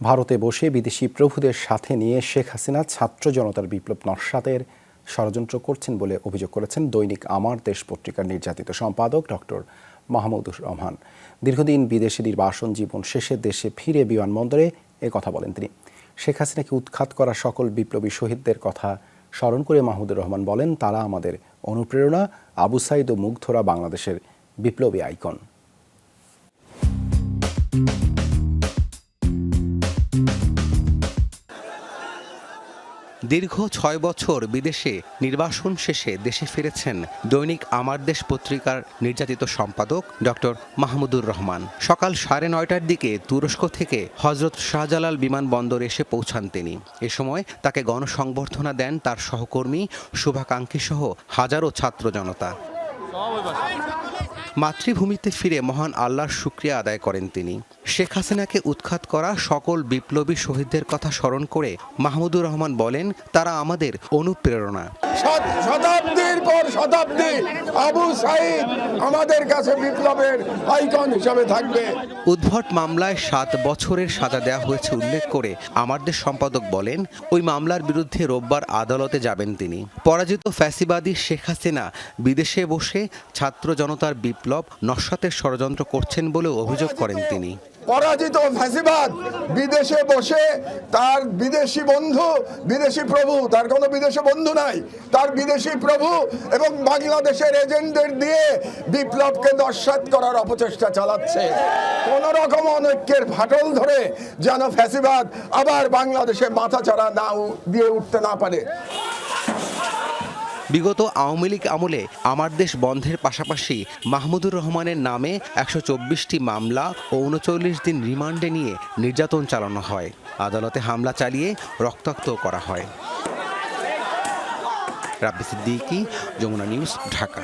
ভারতে বসে বিদেশি প্রভুদের সাথে নিয়ে শেখ হাসিনা ছাত্র জনতার বিপ্লব নস্যাতের ষড়যন্ত্র করছেন বলে অভিযোগ করেছেন দৈনিক আমার দেশ পত্রিকার নির্যাতিত সম্পাদক ডক্টর মাহমুদুর রহমান। দীর্ঘদিন বিদেশে নির্বাসন জীবন শেষে দেশে ফিরে বিমানবন্দরে এ কথা বলেন তিনি। শেখ হাসিনাকে উৎখাত করা সকল বিপ্লবী শহীদদের কথা স্মরণ করে মাহমুদুর রহমান বলেন, তারা আমাদের অনুপ্রেরণা, আবু সাইদ ও মুগ্ধরা বাংলাদেশের বিপ্লবী আইকন। দীর্ঘ ছয় বছর বিদেশে নির্বাসন শেষে দেশে ফিরেছেন দৈনিক আমার দেশ পত্রিকার নির্যাতিত সম্পাদক ডক্টর মাহমুদুর রহমান। সকাল সাড়ে নয়টার দিকে তুরস্ক থেকে হজরত শাহজালাল বিমানবন্দর এসে পৌঁছান তিনি। এ সময় তাকে গণসংবর্ধনা দেন তার সহকর্মী শুভাকাঙ্ক্ষী সহ হাজারো ছাত্র জনতা। মাতৃভূমিতে ফিরে মহান আল্লাহর শুক্রিয়া আদায় করেন তিনি। শেখ হাসিনাকে উৎখাত করা সকল বিপ্লবী শহীদদের কথা স্মরণ করে মাহমুদুর রহমান বলেন তারা আমাদের অনুপ্রেরণা। শতাব্দীর পর শতাব্দী আবু সাইদ আমাদের কাছে বিপ্লবের আইকন হিসাবে থাকবে। উদ্ভট মামলায় সাত বছরের সাজা দেওয়া হয়েছে উল্লেখ করে আমাদের সম্পাদক বলেন ওই মামলার বিরুদ্ধে রোববার আদালতে যাবেন তিনি। পরাজিত ফ্যাসিবাদী শেখ হাসিনা বিদেশে বসে ছাত্র জনতার বিপ্লব নস্যাতের ষড়যন্ত্র করছেন বলেও অভিযোগ করেন তিনি। পরাজিত ফ্যাসিবাদ, বিদেশে বসে তার বিদেশি বন্ধু, বিদেশি প্রভু, তার কোনো বিদেশি বন্ধু নাই, তার বিদেশি প্রভু এবং বাংলাদেশের এজেন্টদের দিয়ে বিপ্লবকে নস্যাৎ করার অপচেষ্টা চালাচ্ছে। কোন রকম অনৈক্যের ফাটল ধরে যেন ফ্যাসিবাদ আবার বাংলাদেশে মাথা চাড়া না দিয়ে উঠতে না পারে। বিগত আওয়ামী লীগ আমলে আমার দেশ বন্ধের পাশাপাশি মাহমুদুর রহমানের নামে একশো চব্বিশটি মামলা ও উনচল্লিশ দিন রিমান্ডে নিয়ে নির্যাতন চালানো হয়। আদালতে হামলা চালিয়ে রক্তাক্ত করা হয়। রাব্বি সিদ্দিকি, যমুনা নিউজ, ঢাকা।